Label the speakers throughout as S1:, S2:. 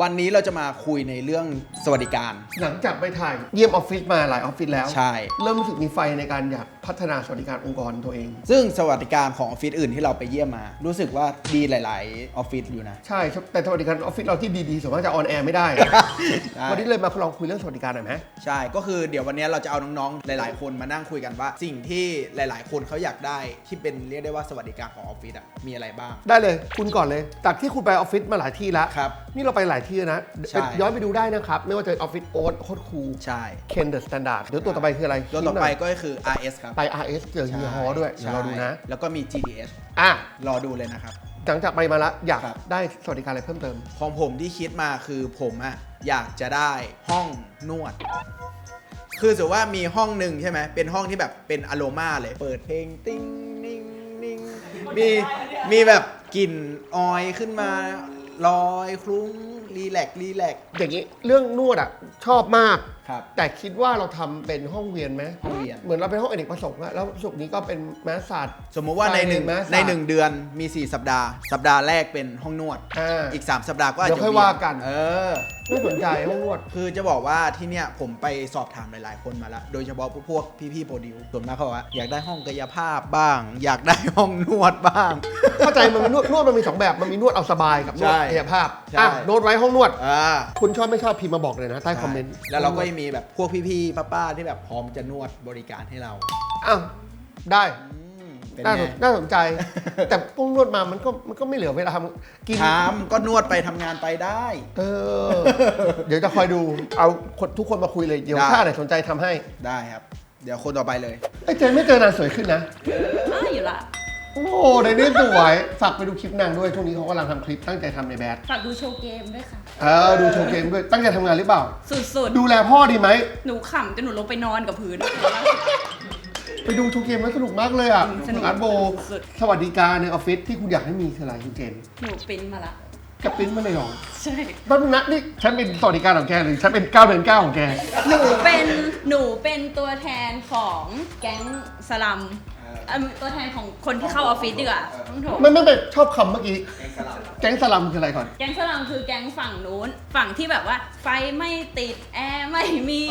S1: วันนี้เราจะมาคุยในเรื่องสวัสดิการ
S2: หลังจากไปถ่ายเยี่ยมออฟฟิศมาหลายออฟฟิศแล้ว
S1: ใช่
S2: เริ่มรู้สึกมีไฟในการอยากพัฒนาสวัสดิการองค์กรตัวเอง
S1: ซึ่งสวัสดิการของออฟฟิศอื่นที่เราไปเยี่ยมมา รู้สึกว่าดีหลาย ๆ ออฟฟิศอยู่นะ
S2: ใช่แต่สวัสดิการออฟฟิศเราที่ดี ๆส่วนมากจะออนแอร์ไม่ได้
S1: ใช่
S2: วันนี้เลยมาลองคุยเรื่องสวัสดิการหน่อยไหม
S1: ใช่ ก็คือเดี๋ยววันนี้เราจะเอาน้อง ๆ หลาย ๆ คนมานั่งคุยกันว่า สิ่งที่หลาย ๆ คนเขาอยากได้ที่เป็นเรียกได้ว่าสวัสดิการของออฟฟิศอะมีอะไรบ้าง
S2: ได้เลย คุณก่อนเลยจากที่คุณไปออฟฟิศมาหลายที่แล้ว
S1: ครับ
S2: นี่เราไปหลายที่นะ
S1: ใช่
S2: ย้อนไปดูได้นะครับ ไม่ว่าจะเป็นออฟฟิศโอ๊ตโคตรคูล
S1: ใช่
S2: เคนเดอะสแตนดาร์ดเดี๋ยวตัวต่อไปคืออะไร
S1: ตัวต่อไป
S2: ชี้หน่ย
S1: ก็คือ RS ครับ
S2: ไป RS เจอเฮียฮอด้วยเดี๋ยวเราดูนะ
S1: ใช่แล้วก็มี GDS
S2: อะ
S1: รอดูเลยนะครับ
S2: หลังจากไปมาแล้วอยาก
S1: ครับ
S2: ได้สวัสดิการอะไรเพิ่มเติม
S1: ของผมที่คิดมาคือผมอะอยากจะได้ห้องนวด คือสมมติว่ามีห้องหนึ่งใช่ไหมเป็นห้องที่แบบเป็นอโรมาเลย เปิดเพลงติ้งนิ่งนิ่งมีมีแบบกลิ่นออยขึ้นมา ลอยคลุ้งรีแลกซ์รีแลกซ์
S2: อย่างนี้เรื่องนวดอะ ชอบมาก
S1: ครับ
S2: แต่คิดว่าเราทำเป็นห้องเวียนไหม
S1: ห้องเรียน
S2: เหมือนเราเป็นห้องอเนกประสงค์อะแล้วสุกร์นี้ก็เป็นแมสซัด
S1: สมมุติว่าในหนึ่ง
S2: ไปเลยไหม
S1: ในหนึ่งเดือนมี 4 สัปดาห์ สัปดาห์แรกเป็นห้องนวด
S2: อ่า
S1: อีก 3 สัปดาห์ก็อาจ
S2: เดี๋
S1: จะ
S2: ยวค่อย
S1: เวีน
S2: ว่ากัน
S1: เออ
S2: ไม่สนใจห้องนวด
S1: คือจะบอกว่าที่เนี่ยผมไปสอบถามหลาย ๆ คนมาแล้วโดยเฉพาะพวกพี่ๆโปรดิวส่วนมากเขาบอกว่าอยากได้ห้องกายภาพบ้าง อยากได้ห้องนวดบ้าง
S2: เข้าใจมันนวดนวดมันมีสองแบบมันมีนวดเอาสบายกับนวด
S1: ใช่
S2: กายภาพ
S1: ใช่
S2: อะโน้ตไว้ห้องนวด
S1: อ่า
S2: คุณชอบไม่ชอบพิมพ์มาบอกเลยนะใต้คอมเมนต์
S1: แล้วเราก็ยังมีแบบพวกพี่ๆป้าๆที่แบบพร้อมจะนวดบริการให้เรา
S2: อ้าวได้
S1: อืมเป็น
S2: น่า
S1: ไง
S2: สนน่าสนใจ แต่พวกนวดมามันก็มันก็ไม่เหลือเวลาทำกิน
S1: ทำก็นวดไปทำงานไปได้
S2: เออ เดี๋ยวจะคอยดูเอาคนทุกคนมาคุยเลย เดี๋ยว
S1: ได้
S2: ถ้าไหนสนใจทำให้
S1: ได้ครับ เดี๋ยวคนต่อไปเลย
S2: ไอ้เจนไม่เจอนานสวยขึ้นนะ
S3: อ้าอยู่ละ
S2: โอ้โหในนี้สวยฝากไปดูคลิปนางด้วยช่วงนี้เขากำลังทำคลิปตั้งใจทำในแบด
S3: ฝากดูโชว์เกมด้วยค่ะ
S2: เออดูโชว์เกมด้วยตั้งใจทำงานหรือเปล่า
S3: สุด
S2: ดูแลพ่อดีไหม
S3: ๆ หนูขำจนหนูลงไปนอนกับพื้น
S2: ไปดูโชว์เกมแล้วสนุกมากเลยอะ
S3: สนุก
S2: อาร์ตโบ
S3: สุด
S2: สวัสดิการในออฟฟิศที่คุณอยากให้มีคืออะไรคุณเจน
S3: หนูปริ้นมาละ
S2: จะปริ้นมาเลยเหรอ
S3: ใช่
S2: แป๊บนึงนะนี่ฉันเป็นสวัสดิการของแกหรือฉันเป็น9เดือน9ของแก
S3: หนูเป็นหนูเป็นตัวแทนของแก๊งสลัม เอิ่มตัวแทนของคนที่เข้าออฟฟิศดีกว่าต้องโถ
S2: ไม่ไม่ไม่ชอบคำเมื่อกี้ แก๊งสลัมคืออะไรก่อน
S3: แก๊งสลัมคือแก๊งฝั่งนู้น ฝั่งที่แบบว่า ไฟไม่ติดแอร์ไม่มี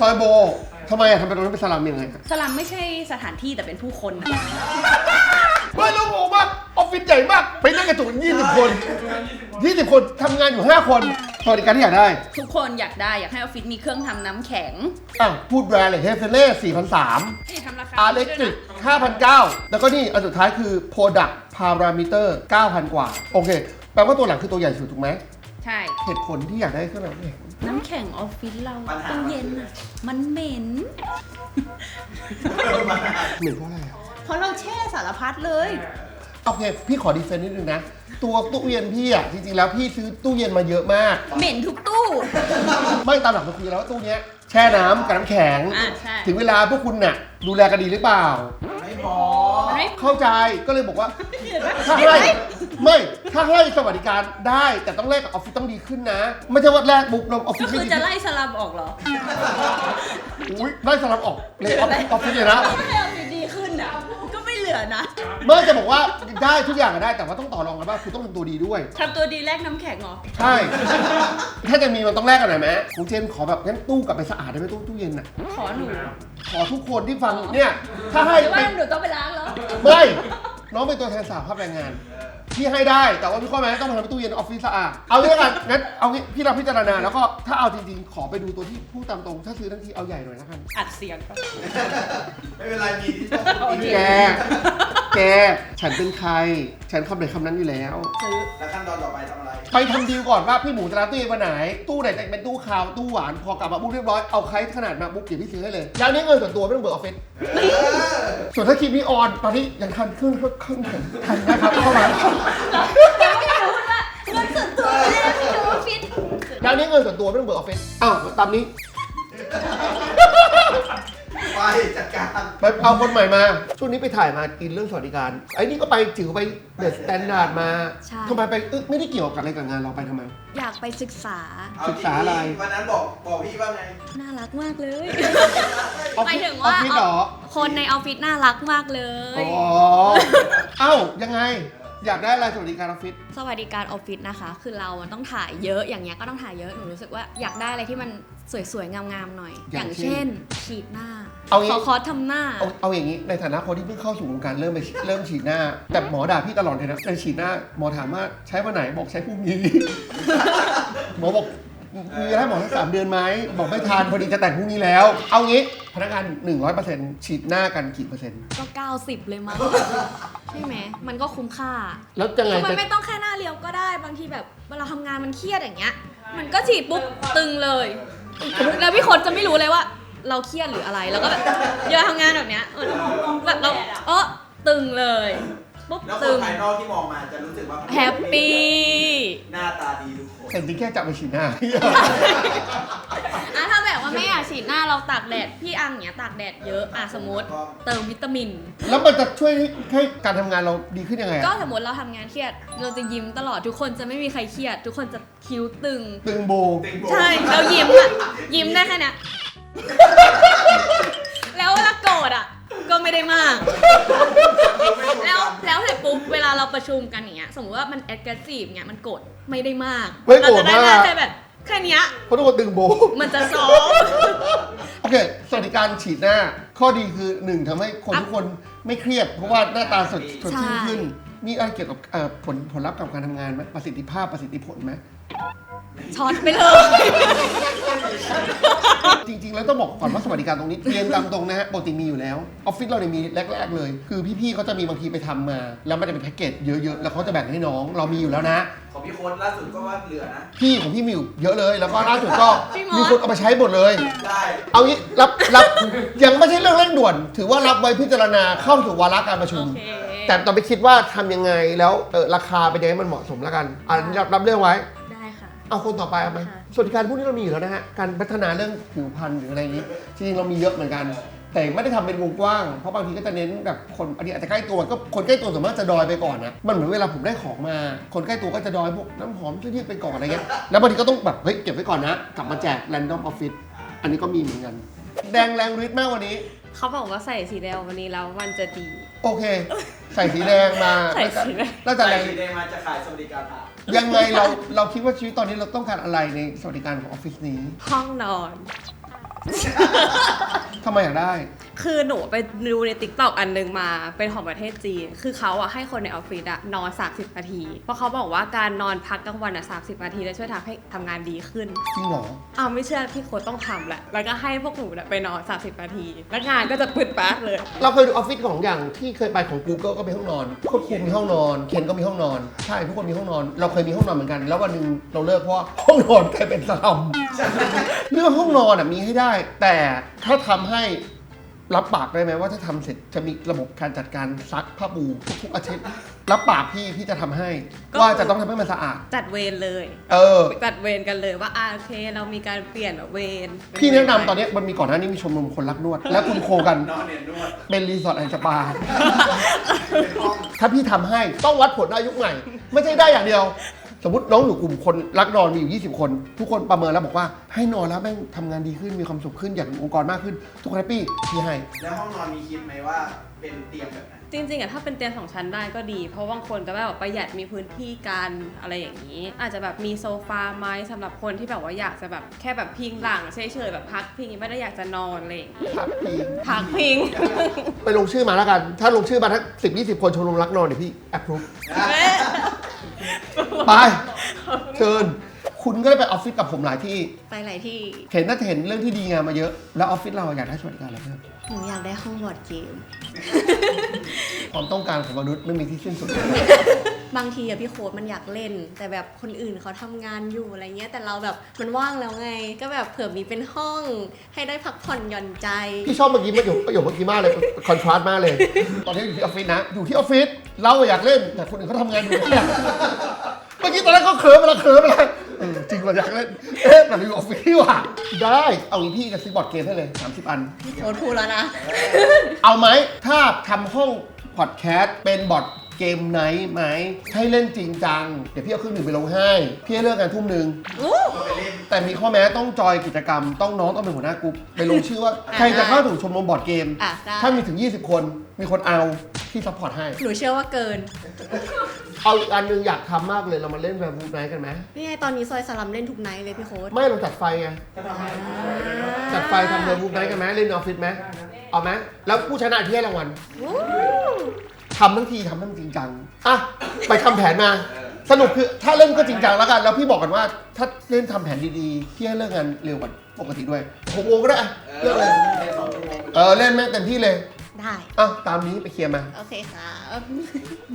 S2: ซอยโบทำไมอะทำไมตรงนั้นเป็นสลัมยังไงอะ
S3: สลัมไม่ใช่สถานที่แต่เป็นผู้คนนะ
S2: เฮ้ยเราโง่มากออฟฟิศใหญ่มาก ไปนั่งกระจุกยี่สิบคนยี่สิบคนทำงานอยู่5คน สวัสดิการที่อยากได้
S3: ทุกคนอยากได้อยากให้ออฟฟิศมีเครื่องทำน้ำแข็ง
S2: อะพูดแบรนด์เลยเฮฟเฟเล่สี่พันสาม
S3: นี่ทำราคา
S2: อาร์เล็กทริกห้าพันเก้าแล้วก็นี่ อันสุดท้ายคือ Product Parameter 9,000 กว่า โอเค แปลว่าตัวหลังคือตัวใหญ่สุดถูกไหม
S3: ใช่
S2: เหตุผลที่อยากได้เครื่องน้ำแข็ง
S3: น้ำแข็งออฟฟิศเราตู้เย็นอะ มันเหม็น
S2: เหมือนเพราะอะไรอะ
S3: เพราะเราแช่สารพัดเลย
S2: โอเค พี่ขอดีเฟนต์นิดนึงนะ ตัวตู้เย็นพี่อะ จริงๆ แล้วพี่ซื้อตู้เย็นมาเยอะมาก
S3: เหม็นทุกตู้
S2: ไม่ตามหลักมันคุยกันแล้วว่าตู้เนี้ยแช่น้ำกับน้ำแข็ง
S3: อะใช่
S2: ถึงเวลาพวกคุณน่ะ ดูแลกันดีหรือเปล่า
S1: ไม่พอ
S3: มันไม่
S2: เข้าใจก็เลยบอกว่า
S3: เห็นปะ
S2: ถ้า
S3: เห็น
S2: ให้
S3: ไหม
S2: ไม่ถ้าให้สวัสดิการได้แต่ต้องแลกกับออฟฟิศต้องดีขึ้นนะไม่ใช่ว่าแลกบุ๊กลงออฟฟิ
S3: ก็
S2: ศ
S3: คือ
S2: ไม่ดี
S3: จะไล่สลับออกเหรอ
S2: อุ้ยได้สลับออกเลยออฟฟิศออฟฟิศเลยนะ
S3: ไม่เอาดีๆขึ้นอะก็ไม่เห ลือนะ
S2: เมื่อจะบอกว่าได้ทุกอย่างอะได้แต่ว่าต้องต่อรองกันว่าคุณต้องทำตัวดีด้วย
S3: ทำตัวดีแลกน้ำแข็งเหรอ
S2: ใช่ ถ้าจะมีมันต้องแลกกันหน่อยไหมคุณเจนขอแบบงั้นตู้กลับไปสะอาดได้ไหมตู้ตู้เย็นน่ะ
S3: ขอหนู
S2: ขอทุกคนที่ฟังเนี่ย ถ้าให้
S3: หรือว่า
S2: เป็น
S3: หนูต้องไปล้างเหรอ
S2: ไม่ น้องเป็นตัวแทนสาภาพแรงงาน พี่ให้ได้ แต่ว่ามีข้อแม้ต้องมาทำให้ตู้เย็นออฟฟิศสะอาด เอางี้ละกันงั้นเอางี้พี่รับพิจารณาแล้วก็ถ้าเอาจริงๆ ขอไปดูตัวที่พูดตามตรง ถ้าซื้อทั้งทีเอาใหญ่หน่อยละกัน
S3: อัดเสียงก่อน
S1: ไม่เป็นไรมีที่ต้อง
S3: โอเค
S2: แก แก ฉันเป็นใคร ฉันคำไหนคำนั้นอยู่แล้ว
S3: ซื้อ
S1: แล้วขั้นตอนต่อไปทำอะไร
S2: ไปทำดีลก่อนว่าพี่หมูจะรับตู้เย็นวันไหน ตู้ไหนจะเป็นตู้คาวตู้หวานพอกลับมาบุ๊กเรียบร้อยเอาไคขนาดมาบุ๊กเดี๋ยวพี่ซื้อให้เลยแล้วนี่เงินส่วนตัวไม่ต้องเบิกออฟฟิศส่วนถ้าคลิปนี้ออนตอนนี้ยังทันขึ้นเครื่องแข็งทันนะครับเข้ามา
S3: ยังไม่รู้ว่าเงินส่วนตัวไม่ได้ไปดูออฟฟิศ
S2: แล้วนี่เงินส่วนตัวไม่ต้องเบิกออฟฟิศอ้าวตามนี้
S1: ไปจัดการ
S2: ไปเอาคนใหม่มา ช่วงนี้ไปถ่ายมากินเรื่องสวัสดิการไอ้นี่ก็ไปจิ๋วไปเดอะสแตนดาร์ดมา
S4: ใช่
S2: ทำไมไปเอ๊ะไม่ได้เกี่ยวกับอะไรกับงานเราไปทำไม
S4: อยากไปศึกษา
S2: ศึกษาอะไร
S1: วันนั้นบอกบอกพี่ว่าไง
S4: น่ารักมากเลย
S2: ออฟ
S4: หมาย
S2: ฟิศ
S4: ถึง
S2: ออ
S4: ว่า
S2: ฟฟิศเหรอ
S4: คนในออฟฟิศน่ารักมากเลย
S2: อ๋อเอ้ายังไง อยากได้อะไรสวัสดิการออฟฟิศ
S4: สวัสดิการออฟฟิศนะคะ คือเรามันต้องถ่ายเยอะอย่างเงี้ยก็ต้องถ่ายเยอะหนูรู้สึกว่าอยากได้อะไรที่มัน สวยๆ งามๆ หน่อย อย่างเช่น ฉีดหน้า
S2: เอางี้
S4: ขอคอร์สทำหน้า
S2: เอาเอาอย่างนี้ ในฐานะคนที่เพิ่งเข้าสู่วงการเริ่มไปเริ่มฉีดหน้า แต่หมอด่าพี่ตลอดเลยนะในฉีดหน้า หมอถามว่าใช้วันไหน บอกใช้พรุ่งนี้ หมอบอกมีเวลาให้หมอสักสามเดือนไหม บอกไม่ทานพอดีจะแต่งพรุ่งนี้แล้ว เอางี้พนักงาน100%ฉีดหน้ากันกี่เปอร์เซ็นต์
S4: ก็90เลยมั้งใช่ไหมมันก็คุ้มค่า
S2: แล้วยังไง
S4: คือมัน
S2: จะ
S4: ไม่ต้องแค่หน้าเรียวก็ได้ บางทีแบบเวลาทำงานมันเครียดอย่างเงี้ย มันก็ฉีดปุ๊บตึงเลย แล้วพี่คนจะไม่รู้เลยว่า เราเครียดหรืออะไร แล้วก็แบบเวลาทำงานแบบเนี้ยเออแบบเราเออตึงเลยปุ๊บ
S1: แล้วค
S4: ตึ
S1: น
S4: ง
S1: ภายนอกที่มองมาจะรู้สึกว่า
S4: แฮปปี้
S1: หน้าตาดีทุกคน
S2: แต่จริงๆแค่จับไปฉีดหน้า
S4: อะถ้าแบบ ว่าไม่อยากฉีดหน้าเราตากแดด พี่อังเนี้ยตากแดดเยอะอะสมมติ เติมวิตามิน
S2: แล้วมันจะช่วยให้การทำงานเราดีขึ้นยังไง
S4: ก็
S2: อะ
S4: สมมติเราทำงานเครียด เราจะยิ้มตลอดทุกคนจะไม่มีใครเครียด ทุกคนจะคิ้วตึง
S2: ตึงโบ
S1: ติงโบ
S4: ใช่เรายิ้มอะยิ้มได้แค่เนี้ยแล้วเวลาโกรธอะก็ไม่ได้มาก แล้วแล้วเสร็จปุ๊บเวลาเราประชุมกันอย่างเงี้ยสมมติว่ามัน aggressive เงี้ยมันโกรธไม่ได้มาก
S2: ไม่โกรธ
S4: เราจะได้
S2: มาก
S4: แค่แบบ แค่เนี้ย
S2: เพราะทุกคนตึงโบ
S4: มันจะซอฟ
S2: โอเค สวัสดิการฉีดหน้า ข้อดีคือหนึ่งทำให้คน
S4: อะ
S2: ทุกคนไม่เครียด เพราะว่าหน้าตาสดสดชื่น
S4: ใช่
S2: ขึ้น มีอะไรเกี่ยวกับเอ่อผลผลลัพธ์กับการทำงานไหมประสิทธิภาพประสิทธิผลไหม
S4: ช็อตไปเลย
S2: จริง ๆ แล้วต้องบอกก่อนว่าสวัสดิการตรงนี้เรียนตามตรงนะฮะปกติมีอยู่แล้วออฟฟิศเราเนี่ยมีแรก ๆ เลย คือพี่ๆเขาจะมีบางทีไปทำมา แล้วมันจะเป็นแพ็กเกจเยอะๆแล้วเขาจะแบ่งให้น้องเรามีอยู่แล้วนะ
S1: ของพี่โค้ดล่าสุดก็ว่าเหลือนะ
S2: พี่ของพี่มีอยู่เยอะเลย แล้วก็ล่าสุดก็
S4: พี่มด
S2: มีคนเอาไปใช้หมดเลย
S1: ได้
S2: เอางี้รับรับ ยังไม่ใช่เรื่องเร่งด่วน ถือว่ารับไว้พิจารณาเข้าสู่วาระการประชุม
S4: โอเค
S2: แต่ต้องไปคิดว่าทำยังไงแล้วเออราคาเป็นยังไงมันเหมาะสมแล้วกันอันนี้รับรับเรื่องไว้
S4: ได้ค่ะ
S2: เอาคนต่อไปเอาไหม
S4: ค่ะ
S2: สวัสดิการพวกนี้เรามีอยู่แล้วนะฮะ การพัฒนาเรื่องผิวพรรณหรืออะไรอย่างนี้ จริงๆเรามีเยอะเหมือนกัน แต่ไม่ได้ทำเป็นวงกว้าง เพราะบางทีก็จะเน้นแบบคนอันนี้อาจจะใกล้ตัวก็คนใกล้ตัวส่วนมากจะดอยไปก่อนนะ มันเหมือนเวลาผมได้ของมา คนใกล้ตัวก็จะดอยพวกน้ำหอมที่ไปก่อนอะไรเงี้ย แล้วบางทีก็ต้องแบบเฮ้ยเก็บไว้ก่อนนะ กลับมาแจก random office อันนี้ก็มีเหมือนกัน แดงแรงฤทธิ์มากวันนี้
S3: เขาบอกว่าใส่สีแดงวันนี้แล้วมันจะดี
S2: โอเค ใส่สีแดงมา
S3: ใส่สีแดง
S2: น่าจะ
S1: ใส่
S2: แรง
S1: สีแดงมาจะขายสวัสดิการผ่า
S2: ยังไงเราเราคิดว่าชีวิตตอนนี้เราต้องการอะไรในสวัสดิการของออฟฟิศนี้
S3: ห้องนอน
S2: ทำไมอยากได้
S3: คือหนูไปดูในติ๊กต็อกอันนึงมาเป็นของประเทศจีน คือเขาอะให้คนในออฟฟิศอะนอน 30 นาที เพราะเขาบอกว่าการนอนพักกลางวันอะ30 นาทีจะช่วยทำให้ทำงานดีขึ้น
S2: จริงเหรอ
S3: อ้าวไม่เชื่อพี่โค้ดต้องทำแหละ แล้วก็ให้พวกหนูเนี่ยไปนอน 30 นาที แล้วงานก็จะปืดป๊าดเลย
S2: เราเคยดูออฟฟิศของอย่างที่เคยไปของ Google ก็มีห้องนอนโคตรคูมีห้องนอนเคนก็มีห้องนอน ใช่ทุกคนมีห้องนอน เราเคยมีห้องนอนเหมือนกัน แล้ววันหนึ่งเราเลิกเพราะว่าห้องนอนกลายเป็นสลัม เรื่องห้องนอนอะมีให้ได้ แต่ถ้าทำให้รับปากได้ไหมว่าถ้าทำเสร็จจะมีระบบการจัดการซักผ้าปูทุกๆอาทิตย์รับปากพี่พี่จะทำให้
S3: ก็
S2: ว่าจะต้องทำให้มันสะอาด
S3: จัดเวรเลย
S2: เออ
S3: จัดเวรกันเลยว่าอ่าโอเค เรามีการเปลี่ยนเวร
S2: พี่แนะนำตอนนี้มันมีก่อนหน้านี้มีชมรมคนรักนวด และคุณโคกัน
S1: นอนเนี่ยนวด
S2: เป็นรีสอร์ทแอนด์สปา
S1: เป็นห้อง
S2: ถ้าพี่ทำให้ต้องวัดผลได้ยุคใหม่ ไม่ใช่ได้อย่างเดียว สมมติน้องอยู่กลุ่มคนรักนอนมีอยู่ 20 คน ทุกคนประเมินแล้วบอกว่าให้นอนแล้วแม่งทำงานดีขึ้นมีความสุขขึ้นอยากอยู่องค์กรมากขึ้น ทุกคนแฮปปี้พี่ให้
S1: แล้วห้องนอนมีคิดไหมว่าเป็นเตียงแบบไหน
S3: จริงๆอะถ้าเป็นเตียงสองชั้นได้ก็ดี เพราะบางคนจะแบบประหยัดมีพื้นที่กันอะไรอย่างนี้ อาจจะแบบมีโซฟาไหมสำหรับคนที่แบบว่าอยากจะแบบแค่แบบพิงหลังเฉยๆแบบพักพิงไม่ได้อยากจะนอนอะไรอย่างนี้
S2: พักพี่
S3: พักพิง
S2: ไปลงชื่อมาแล้วกัน ถ้าลงชื่อมาทั้งสิบยี่สิบคนชมรมรักนอนเดี๋ยวพี่แอปพรูฟ ไป เชิญ คุณก็ได้ไปออฟฟิศกับผมหลายที่
S4: ไปหลายที่
S2: เห็นน่าจะเห็นเรื่องที่ดีงามมาเยอะ แล้วออฟฟิศเราอยากได้สวัสดิการอะไรเพิ่ม
S4: หนูอยากได้ห้องบอร์ดเกม
S2: ความต้องการของมนุษย์ไม่มีที่สิ้นสุด
S4: บางทีอะพี่โค้ดมันอยากเล่น แต่แบบคนอื่นเขาทำงานอยู่อะไรเงี้ย แต่เราแบบมันว่างแล้วไง ก็แบบเผื่อมีเป็นห้อง ให้ได้พักผ่อนหย่อนใจ
S2: พี่ชอบเมื่อกี้ประโยคประโยคเมื่อกี้มากเลยคอนทราสต์มากเลย ตอนนี้อยู่ที่ออฟฟิศนะ อยู่ที่ออฟฟิศ เราอยากเล่นแต่คนอื่นเขาทำงานอยู่เนี่ยเมื่อกี้ตอนแรกเขาเขินไปแล้วเขินไปแล้วเออจริงเราอยากเล่น เอ๊ะแต่เราอยู่ออฟฟิศที่ว่ะได้เอางี้พี่จะซื้อบอร์ดเกมให้เลย 30 อัน
S4: พี่โค้ดพูดแล้วนะ
S2: เอาไหมถ้าทำห้องพอดแคสต์เป็นบอร์ด เกมไนท์ไหมให้เล่นจริงจัง เดี๋ยวพี่เอาเครื่องหนึ่งไปลงให้ พี่ให้เลิกงานทุ่มหนึ่ง
S1: ไปเล่น
S2: แต่มีข้อแม้ต้องจอยกิจกรรม ต้องน้องต้องเป็นหัวหน้ากรุ๊ปไปลงชื่อว่าใครจะเข้าถึงชมรมบอร์ดเกม
S4: อะได้
S2: ถ้ามีถึง 20 คนมีคนเอาพี่ซัพพอร์ตให้
S4: หนูเชื่อว่าเกิน
S2: เอาอีกอันหนึงอยากทำมากเลยเรามาเล่นแบบบูไนท์กันไหม
S4: นี่ไงตอนนี้ซอยสลัมเล่นทุกไนท์เลยพี่โค้ด
S2: ไม่เราจัดไฟไง จัดไฟทำแบบบูไนท์กันไหมเล่นในออฟฟิศไหมเอาไหมแล้วผู้ชนะที่ให้รางวัล
S4: วู้
S2: ทำทั้งทีทำทั้งจริงจังอะไปทำแผนมา สรุปคือถ้าเล่นก็จริงจังแล้วกันแล้วพี่บอกกันว่าถ้าเล่นทำแผนดีๆพี่ให้เลิกงานเร็วกว่าปกติด้วยหกโมงก็ได้อะเลิกเลยเออเล่นแม่งเต็มที่เลย
S4: ได้
S2: อะตามนี้ไปเคลียร์มา
S4: โอเคครับ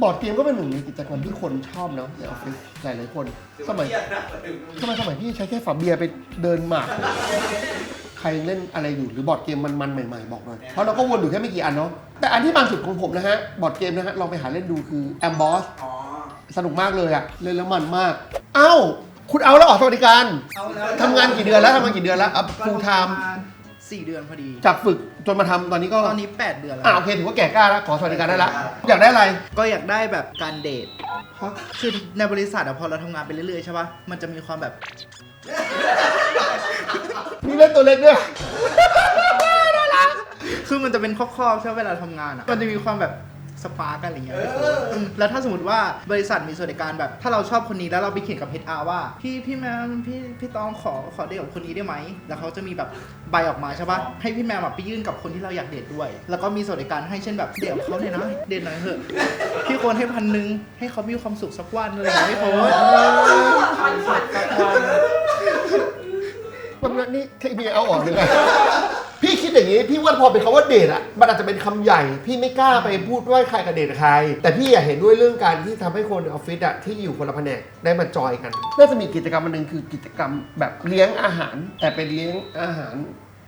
S2: บอร์ดเกมก็เป็นหนึ่งในกิจกรรมที่คนชอบเนาะในออฟฟิศหลายๆคน สมัย ทำไมสมัยพี่ใช้แค่ฝาเบียร์ไปเดินหมากใครเล่นอะไรอยู่หรือบอร์ดเกมมันๆใหม่ๆบอกหน่อย เพราะเราก็วนอยู่แค่ไม่กี่อันเนาะแต่อันที่มันสุดของผมนะฮะบอร์ดเกมนะฮะลองไปหาเล่นดูคือ a m b o s
S1: อ๋อ
S2: สนุกมากเลยอะเล่นแล้วมันมาก เอ้า คุณเอาแล้วออกสวัสดิการ
S5: เอาแล้ว
S2: ทำงานกี่เดือนแล้วทำงานกี่เดือนแล้วอัพ
S5: ก็
S2: ฟูลไทม์
S5: ประาณสี่เดือนพอดี
S2: จากฝึกจนมาทำตอนนี้ก็
S5: ตอนนี้ 8 เดือนแล้ว
S2: อ่าโอเคถือว่าแก่กล้าแล้วขอสวัสดิการได้ละอยากได้อะไร
S5: ก็อยากได้แบบการเดท
S2: ฮะ
S5: คือในบริษัทอะพอเราทำงานไปเรื่อยๆใช่ปะมันจะมีความแบบ
S2: มีเล่นตัวเล็กด้วย
S5: คือมันจะเป็นครอบๆใช่ปะเวลาทำงานอะมันจะมีความแบบสปาร์กันอะไรเงี้ยมแล้วถ้าสมมติว่าบริษัทมีสวัสดิการแบบ ถ้าเราชอบคนนี้แล้วเราไปเขียนกับ HR ว่า พี่พี่แมมพี่พี่ต้องขอขอเดทกับคนนี้ได้ไหม แล้วเขาจะมีแบบใบออกมาใช่ปะให้พี่แมมแบบไปยื่นกับคนที่เราอยากเดทด้วย แล้วก็มีสวัสดิการให้เช่นแบบเดทกับเขาเนี่ยนะเดทหน่อยเถอะพี่ควรให้พันหนึ่งให้เขามีความสุขสักวันอะไรอย่างเงี้ยพี่โพส
S2: มันนี่ เมียเอาออกเลยไงพี่คิดอย่างนี้พี่ว่าพอเป็นคำว่าเดทอะมันอาจจะเป็นคำใหญ่ พี่ไม่กล้าไปพูดว่าใครกับเดทใคร แต่พี่อยากเห็นด้วยเรื่องการที่ทำให้คนในออฟฟิศอะที่อยู่คนละแผนกได้มาจอยกันน่าจะมีกิจกรรมอันหนึงคือกิจกรรมแบบเลี้ยงอาหาร แต่เป็นเลี้ยงอาหาร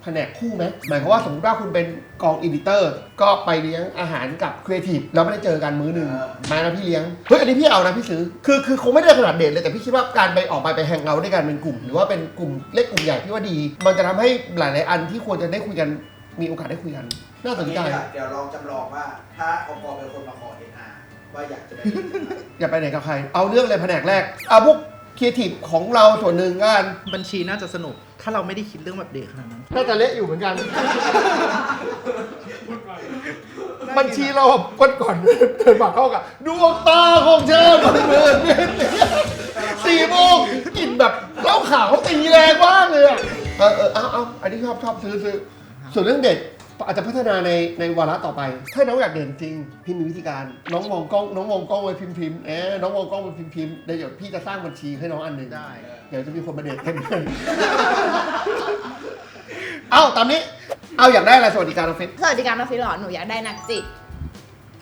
S2: แผนกคู่ไหมหมายความว่าสมมติว่าคุณเป็นกองอิดิเตอร์ ก็ไปเลี้ยงอาหารกับครีเอทีฟแล้วไม่ได้เจอกันมื้อหนึ่งมานะพี่เลี้ยงเฮ้ยอันนี้พี่เอานะพี่ซื้อคือคือคงไม่ได้ขนาดเด่นเลยแต่พี่คิดว่าการไปออกไปไปแฮงเอาท์ด้วยกันเป็นกลุ่ม หรือว่าเป็นกลุ่มเล็กกลุ่มใหญ่พี่ว่าดี มันจะทำให้หลาย ๆ อันที่ควรจะได้คุยกันมีโอกาสได้คุยกันน่าสนใจ
S1: เดี๋ยวลองจำลองว่า ถ้าองค์กรเป็นคนมาขอเอ็นอาว่าอยากจะได้
S2: อย่าไปไหนกับใคร เอาเรื่องเลยแผนกแรกเอาพวก ครีเอทีฟของเราส่วนหนึ่งกัน
S5: บัญชีน่าจะสนุก ถ้าเราไม่ได้คิดเรื่องแบบเดทขนาดนั้น
S2: น่าจะเละอยู่เหมือนกัน บัญชีเราคนก่อนเดินมาเข้ากับดวงตาของเธอมันเหมือนสี่โมงกลิ่นแบบเหล้าขาวตีแรงมากเลยอะเออเออเอาเอาอันนี้ชอบชอบซื้อซื้อส่วนเรื่องเด็ก อาจจะพัฒนาในในวาระต่อไป ถ้าน้องอยากเด่นจริง พี่มีวิธีการ น้องมองกล้องน้องมองกล้องไว้พิมพ์พิมพ์เอ๊ะน้องมองกล้องไว้พิมพ์พิมพ์เดี๋ยวพี่จะสร้างบัญชีให้น้องอันหนึ่ง
S5: ได้
S2: เดี๋ยวจะมีคนมาเดทเต็มเลยเอาตามนี้ เอาอยากได้อะไรสวัสดิการออฟฟิศ
S6: สวัสดิการออฟฟิศเหรอหนูอยากได้นักจิต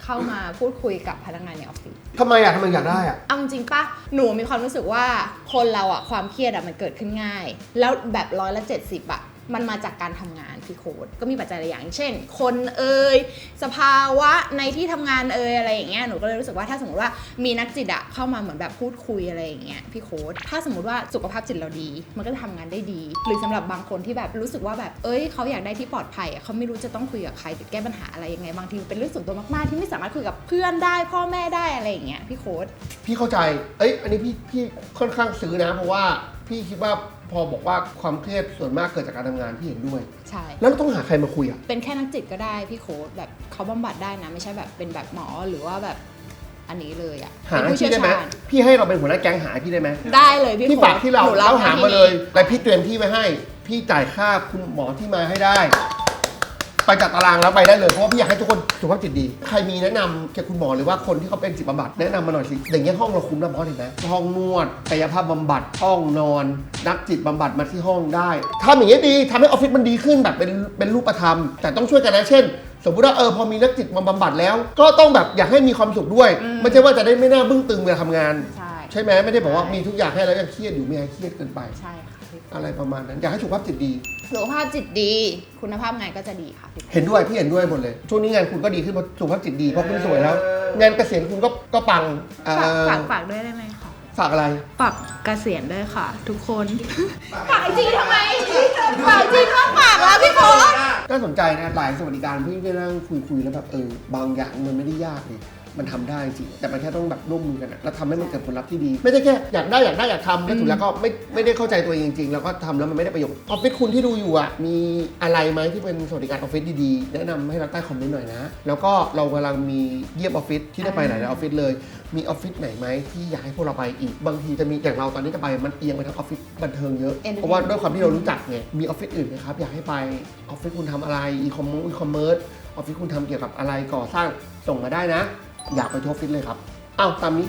S6: เข้ามาพูดคุยกับพนักงานในออฟฟิศ
S2: ทำไมอะทำไมอยากได้อะ
S6: เอาจริงๆปะหนูมีความรู้สึกว่าคนเราอะความเครียดอะมันเกิดขึ้นง่าย แล้วแบบร้อยละเจ็ดสิบอะ มันมาจากการทำงานพี่โค้ดก็มีปัจจัยหลายอย่าง เช่น คนเอ่ยสภาวะในที่ทำงานเอ่ยอะไรอย่างเงี้ยหนูก็เลยรู้สึกว่าถ้าสมมติว่ามีนักจิตอะเข้ามาเหมือนแบบพูดคุยอะไรอย่างเงี้ยพี่โค้ดถ้าสมมติว่าสุขภาพจิตเราดี มันก็จะทำงานได้ดี หรือสำหรับบางคนที่แบบรู้สึกว่าแบบเอ้ยเขาอยากได้ที่ปลอดภัยเขาไม่รู้จะต้องคุยกับใครหรือแก้ปัญหาอะไรยังไงบางทีเป็นเรื่องส่วนตัวมากๆ ที่ไม่สามารถคุยกับเพื่อนได้ พ่อแม่ได้อะไรอย่างเงี้ยพี่โค้ด
S2: พี่เข้าใจเอ้ยอันนี้พี่พี่ค่อนข้างซื้อนะเพราะว่าพี่คิดว่า พอบอกว่าความเครียดส่วนมากเกิดจากการทำงานพี่เห็นด้วย
S6: ใช่
S2: แล้วเราต้องหาใครมาคุยอะ
S6: เป็นแค่นักจิตก็ได้พี่โค้ดแบบเขาบำบัดได้นะ ไม่ใช่แบบเป็นแบบหมอหรือว่าแบบอันนี้เลยอะ
S2: หา
S6: เป็น
S2: ให้
S6: ผู้
S2: พี่
S6: เชี่ยว
S2: ได้ไหม
S6: ชาญ
S2: พี่ให้เราเป็นหัวหน้าแก๊งหาให้พี่ได้ไหม
S6: ได้เลยพี่
S2: พี่
S6: โค้ด
S2: ฝากที่เรา
S6: หนูรับ
S2: เราหา
S6: หน้
S2: มา
S6: ที่
S2: เลย และพี่เตรียมที่ไว้ให้ พี่จ่ายค่าคุณหมอที่มาให้ได้ ไปจัดตารางแล้วไปได้เลยเพราะว่าพี่อยากให้ทุกคนสุขภาพจิตดี ใครมีแนะนำเกี่ยวกับคุณหมอหรือว่าคนที่เขาเป็นจิตบำบัดแนะนำมาหน่อยสิอย่างเงี้ยห้องเราคุ้มแล้วเพราะอะไรนะห้องนวดกายภาพบำบัดห้องนอน นักจิตบำบัดมาที่ห้องได้ทำอย่างเงี้ยดีทำให้ออฟฟิศมันดีขึ้นแบบเป็นเป็นรูปธรรม แต่ต้องช่วยกันนะเช่น สมมติว่าเออพอมีนักจิตมาบำบัดแล้ว ก็ต้องแบบอยากให้มีความสุขด้วยไม่ใช่ว่าจะได้ไม่น่าบึ้งตึงเวลาทำงาน
S6: ใช่
S2: ใช่ไหมไม่ได้บอกว่ามีทุกอย่างให้แล้วยังเครียดอยู่ไม่ให้เครียดเกินไป
S6: ใช่ค่ะพี่
S2: อะไรประมาณนั้น อยากให้สุขภาพจิตดี
S6: สุขภาพจิตดี คุณภาพงานก็จะดีค่ะพี่
S2: เห็นด้วยพี่เห็นด้วยหมดเลย ช่วงนี้งานคุณก็ดีขึ้นเพราะสุขภาพจิตดีเพราะคุณสวยแล้ว งานเกษียณคุณก็ก็ปังเอ่
S6: ฝาก
S2: อ
S6: ฝากฝากด้วยได้ไหมคะ
S2: ฝากอะไร
S6: ฝากเกษียณด้วยค่ะ ทุกคน
S4: ฝากจริงทำไมฝากจริงต้องฝากแล้วพี่โค้ด
S2: น่าสนใจนะหลายสวัสดิการพี่ก็นั่งคุยคุยๆแล้วแบบเออบางอย่างมันไม่ได้ยากเลย มันทำได้จริงแต่มันแค่ต้องแบบร่วมมือกันอะแล้วทำให้มันเกิดผลลัพธ์ที่ดี ไม่ได้แค่อยากได้อยากได้อยากทำแล้วถึงแล้วก็ไม่ไม่ได้เข้าใจตัวเองจริงๆแล้วก็ทำแล้วมันไม่ได้ประโยชน์ออฟฟิศคุณที่ดูอยู่อะมีอะไรไหมที่เป็นสวัสดิการออฟฟิศดีๆแนะนำให้เราใต้คอมเมนต์หน่อยนะ แล้วก็เรากำลังมีเยี่ยมออฟฟิศที่ได้ไปหลายๆออฟฟิศเลย มีออฟฟิศไหนไหมที่อยากให้พวกเราไปอีกบางทีจะมีอย่างเราตอนนี้จะไปมันเอียงไปทางออฟฟิศบันเทิงเยอะ
S6: Entertainment
S2: เพราะว่าด้วยความที่เรารู้จักไงมีออฟฟิศอื่นไหมครับอยากให้ไปออฟฟิศคุณทำอะไรอีคอมเมิร์ซอีคอมเมิร์ซออฟฟิศคุณทำเกี่ยวกับอะไรก่อสร้างส่งมาได้นะ อยากไปทุกออฟฟิศเลยครับอ้าวตามนี้